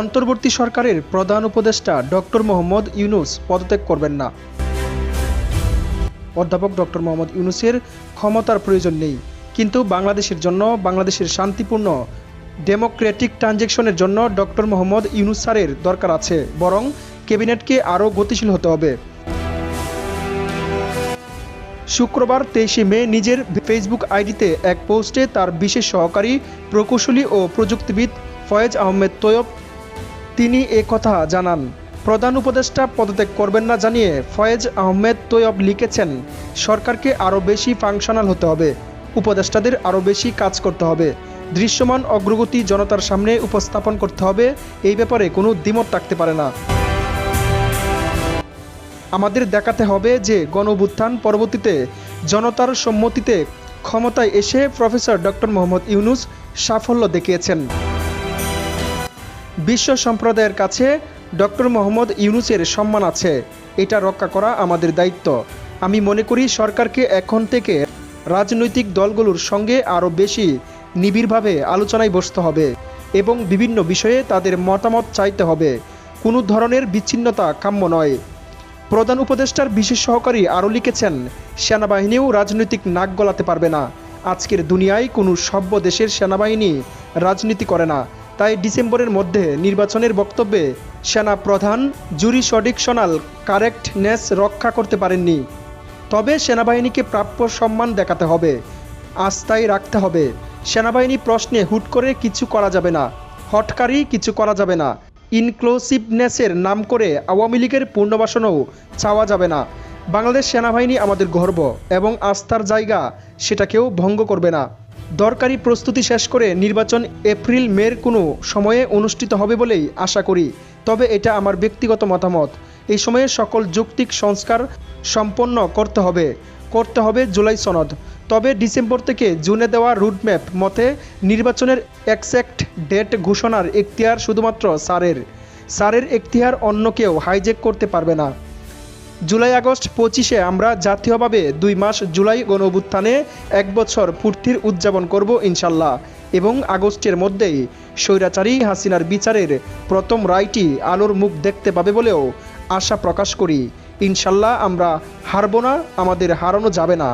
অন্তর্বর্তী সরকারের প্রধান উপদেষ্টা ডক্টর মোহাম্মদ ইউনুস পদত্যাগ করবেন না। অধ্যাপক ডক্টর মোহাম্মদ ইউনুসের ক্ষমতার প্রয়োজন নেই। কিন্তু বাংলাদেশের জন্য, বাংলাদেশের শান্তিপূর্ণ, ডেমোক্রেটিক ট্রানজেকশনের জন্য ডক্টর মোহাম্মদ ইউনুস স্যারের দরকার আছে। বরং ক্যাবিনেটকে আরও গতিশীল হতে হবে। শুক্রবার তেইশে মে নিজের ফেসবুক আইডিতে এক পোস্টে তার বিশেষ সহকারী প্রকৌশলী ও প্রযুক্তিবিদ ফয়েজ আহমেদ তৈয়ব তিনি এ কথা জানান। প্রধান উপদেষ্টা পদত্যাগ করবেন না জানিয়ে ফয়েজ আহমেদ তৈয়ব লিখেছেন, সরকারকে আরও বেশি ফাংশনাল হতে হবে। উপদেষ্টাদের আরও বেশি কাজ করতে হবে। দৃশ্যমান অগ্রগতি জনতার সামনে উপস্থাপন করতে হবে। এই ব্যাপারে কোনো দ্বিমত থাকতে পারে না। আমাদের দেখাতে হবে যে গণ অভ্যুত্থান পরবর্তীতে জনতার সম্মতিতে ক্ষমতায় এসে প্রফেসর ডক্টর মোহাম্মদ ইউনুস সাফল্য দেখিয়েছেন। বিশ্ব সম্প্রদায়ের কাছে ডক্টর মোহাম্মদ ইউনুসের সম্মান আছে। এটা রক্ষা করা আমাদের দায়িত্ব। আমি মনে করি সরকারকে এখন থেকে রাজনৈতিক দলগুলোর সঙ্গে আরও বেশি নিবিড়ভাবে আলোচনায় বসতে হবে এবং বিভিন্ন বিষয়ে তাদের মতামত চাইতে হবে। কোনো ধরনের বিচ্ছিন্নতা কাম্য নয়। প্রধান উপদেষ্টার বিশেষ সহকারী আরও লিখেছেন, সেনাবাহিনীও রাজনৈতিক নাক গলাতে পারবে না। আজকের দুনিয়ায় কোনো সভ্য দেশের সেনাবাহিনী রাজনীতি করে না। তাই ডিসেম্বরের মধ্যে নির্বাচনের বক্তব্যে সেনা প্রধান জুরিসডিকশনাল কারেক্টনেস রক্ষা করতে পারেননি। তবে সেনাবাহিনীকে প্রাপ্য সম্মান দেখাতে হবে। আস্থায় রাখতে হবে। সেনাবাহিনী প্রশ্নে হুট করে কিছু করা যাবে না। হটকারি কিছু করা যাবে না। ইনক্লুসিভনেসের নাম করে আওয়ামী লীগের পুনর্বাসনও চাওয়া যাবে না। বাংলাদেশ সেনাবাহিনী আমাদের গর্ব এবং আস্থার জায়গা সেটাকেও ভঙ্গ করবে না। দরকারি প্রস্তুতি শেষ করে নির্বাচন এপ্রিল মের কোনো সময়ে অনুষ্ঠিত হবে বলেই আশা করি। তবে এটা আমার ব্যক্তিগত মতামত। এই সময়ে সকল যৌক্তিক সংস্কার সম্পন্ন করতে হবে। করতে হবে জুলাই সনদ। তবে ডিসেম্বর থেকে জুনে দেওয়া রুটম্যাপ মতে নির্বাচনের একজ্যাক্ট ডেট ঘোষণার এখতিয়ার শুধুমাত্র স্যারের। স্যারের এখতিয়ার অন্য কেউ হাইজেক করতে পারবে না। জুলাই আগস্ট পঁচিশে আমরা জাতীয়ভাবে দুই মাস জুলাই গণভুত্থানে এক বছর পূর্তির উদযাপন করব ইনশাল্লাহ। এবং আগস্টের মধ্যেই স্বৈরাচারী হাসিনার বিচারের প্রথম রায়টি আলোর মুখ দেখতে পাবে বলেও আশা প্রকাশ করি। ইনশাল্লাহ আমরা হারব না, আমাদের হারানো যাবে না।